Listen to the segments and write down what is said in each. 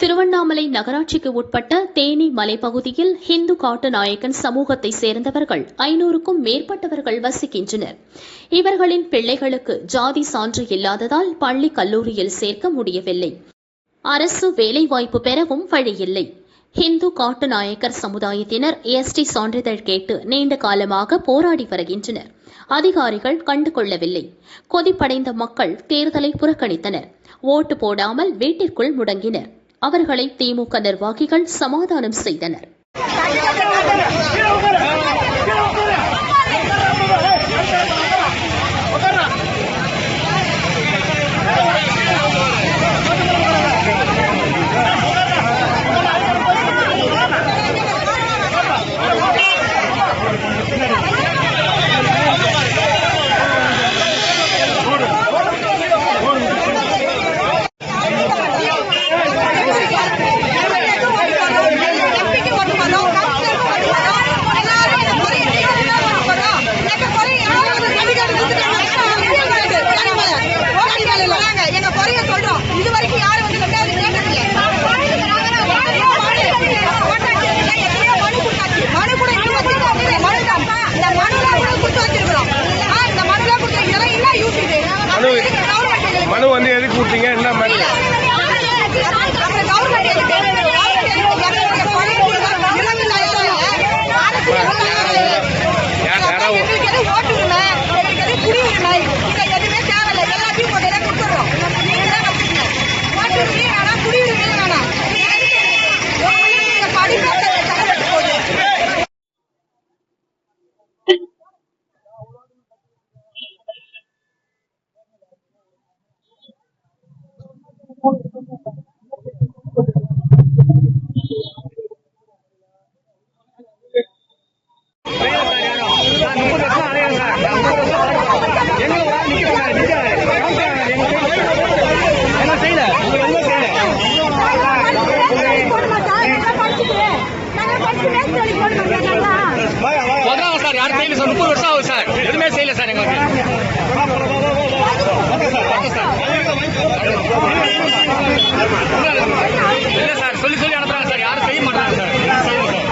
திருவண்ணாமலை நகராட்சிக்கு உட்பட்ட தேனி மலைப்பகுதியில் ஹிந்து காட்டுநாயக்கன் சமூகத்தை சேர்ந்தவர்கள் ஐநூறுக்கும் மேற்பட்டவர்கள் வசிக்கின்றனர். இவர்களின் பிள்ளைகளுக்கு ஜாதி சான்று இல்லாததால் பள்ளி கல்லூரியில் சேர்க்க முடியவில்லை. அரசு வேலைவாய்ப்பு பெறவும் வழியில்லை. ஹிந்து காட்டுநாயக்கர் சமுதாயத்தினர் எஸ்டி சான்றிதழ் கேட்டு நீண்ட காலமாக போராடி வருகின்றனர். அதிகாரிகள் கண்டுகொள்ளவில்லை கொதிப்படைந்த மக்கள் தேர்தலை புறக்கணித்தனர். ஓட்டு போடாமல் வீட்டிற்குள் முடங்கினர். அவர்களை திமுக நிர்வாகிகள் சமாதானம் செய்தனர் எம்பிக்கு ஓட்டு போடுறோம், கவுன்சிலருக்கு ஓட்டு போடுறோம். எல்லாரும் இந்த குறை எல்லாரும் போடுறோம். எங்க குறை யாரும் வந்து அதிகாரம் கொடுத்துட்டு ஓட்டு மேல இல்ல. எங்க குறைய சொல்றோம் இது வரைக்கும் யாரும் வந்து ரெண்டாவது கேட்டதில்லை. எத்தனையோ மனு கொடுத்தாச்சு. மனு கூட இன்னும் வச்சிருக்கோம். இந்த மனு தான். இந்த மனுலாம் கூட கொடுத்து வச்சிருக்கிறோம். ஆ, இந்த மனுலாம் கொடுத்து இதெல்லாம் என்ன யூஸ் இது? மனு கவர்மெண்ட் எங்களுக்கு மனு வந்து எதுக்கு கொடுத்தீங்க? என்ன மாதிரி அப்புறம் கவர்மெண்ட் எதுக்கு? கவர்மெண்ட் எதுக்கு? எங்களுடைய பழைய குடும்பம் இளநிலையில அரசு யார் யாராவது எங்களுக்கு எது ஓட்டு உரிமை, எங்களுக்கு எது குடியுரிமை, இதை எதுவுமே தேவையில்லை. எல்லாத்தையும் கொண்டு வந்து கொடுத்துடுறோம். நீங்க தான் வச்சுக்கங்க. ஓட்டு உரிமையும் வேணாம், குடியுரிமையும் வேணாம். நீங்க எதுக்கு? உங்க நீங்க படிப்பு சட்டப்பட்டு போகுது. போட மாட்டோம். நாங்க படிச்சுக்கிறேன். நாங்க படிச்சு மேல் வேலைக்கு போட மாட்டோம். சொல்றாங்க சார் யார் செய்யல சார் முப்பது வருஷம் ஆகுது சார். எதுவுமே செய்யல சார் எங்களுக்கு. இல்ல சார் சொல்லி சொல்லி அனுப்புறாங்க சார். யாரும் செய்ய மாட்டாங்க சார். செய்யல சார்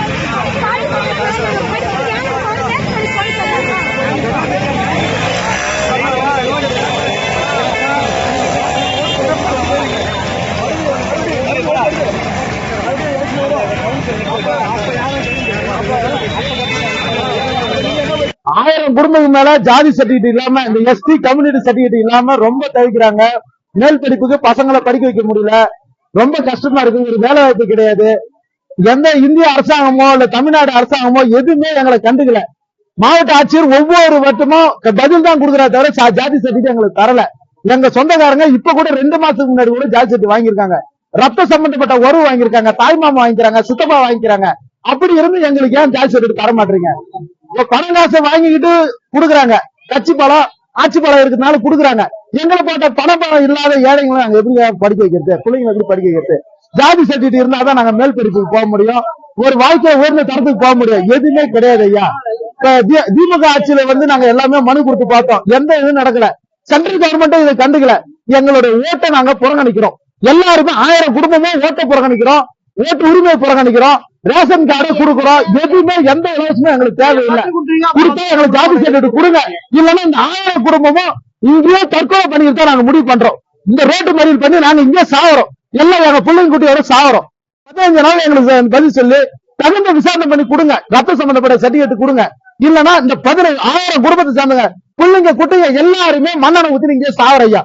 ஆயிரம் குடும்பத்துக்கு மேல ஜாதி சர்டிபிகேட் இல்லாம இந்த எஸ்டி கம்யூனிட்டி சர்டிபிகேட் இல்லாம ரொம்ப தவிக்கிறாங்க. மேல் படிப்புக்கு பசங்களை படிக்க வைக்க முடியல. ரொம்ப கஷ்டமா இருக்கு. ஒரு வேலை வாய்ப்பு கிடையாது. எந்த இந்திய அரசாங்கமோ இல்ல தமிழ்நாடு அரசாங்கமோ எதுவுமே எங்களை கண்டுக்கல. மாவட்ட ஆட்சியர் ஒவ்வொரு வட்டமும் பதில் தான் கொடுக்குறா தவிர ஜாதி சர்டிபிகேட் எங்களுக்கு தரல. எங்க சொந்தக்காரங்க இப்ப கூட ரெண்டு மாசத்துக்கு முன்னாடி கூட ஜாதி சர்டிபிகேட் வாங்கியிருக்காங்க. ரத்த சம்பந்தப்பட்ட உறவு வாங்கியிருக்காங்க. தாய்மாமா வாங்கிக்கிறாங்க. சித்தப்பா வாங்கிக்கிறாங்க. அப்படி இருந்து எங்களுக்கு ஏன் ஜாதி சர்டிபிகேட் தர மாட்டீங்க பணம் காசை வாங்கிக்கிட்டு குடுக்குறாங்க. கட்சி பலம் ஆட்சி பலம் இருக்கிறதுனால குடுக்குறாங்க. எங்களை போட்ட பண பலம் இல்லாத ஏழைங்களை நாங்க எப்படி படிக்க வைக்கிறது? பிள்ளைங்களை எப்படி படிக்க வைக்கிறது? ஜாதி சர்டிபிகேட் இருந்தாதான் நாங்க மேல் படிப்புக்கு போக முடியும். ஒரு வாழ்க்கை உயர்ந்த தரத்துக்கு போக முடியும். எதுவுமே கிடையாது ஐயா. திமுக ஆட்சியில வந்து நாங்க எல்லாமே மனு கொடுத்து பார்த்தோம். எந்த இதுவும் நடக்கல. சென்ட்ரல் கவர்மெண்ட்டும் இதை கண்டுக்கல. எங்களுடைய ஓட்டை நாங்க புறக்கணிக்கிறோம். எல்லாருமே ஆயிரம் குடும்பமும் ஓட்டை புறக்கணிக்கிறோம். ஓட்டு உரிமையை புறக்கணிக்கிறோம். ரேஷன் கார்டு கொடுக்குறோம். எதுவுமே எந்த இலவசமும் எங்களுக்கு தேவையில்லை. கொடுத்தா எங்களுக்கு ஜாதி சர்டிபிகேட் கொடுங்க. இல்லைன்னா இந்த ஆயிரம் குடும்பமும் இங்கேயே தற்கொலை பண்ணிட்டு தான் நாங்க முடிவு பண்றோம். இந்த ரோட்டு மறியல் பண்ணி நாங்க இங்கே சாவறோம். எல்லாம் எங்க பிள்ளைங்க குட்டியோட சாவறோம். பதினஞ்சு நாள் எங்களுக்கு பதில் சொல்லி தகுந்த விசாரணை பண்ணி கொடுங்க. ரத்த சம்பந்தப்பட்ட சர்டிபிகேட் கொடுங்க. இல்லன்னா இந்த பதினஞ்சு ஆயிரம் குடும்பத்தை சேர்ந்தவங்க பிள்ளைங்க குட்டிங்க எல்லாருமே மண்ணெண்ணை ஊத்தி இங்கே சாவற ஐயா.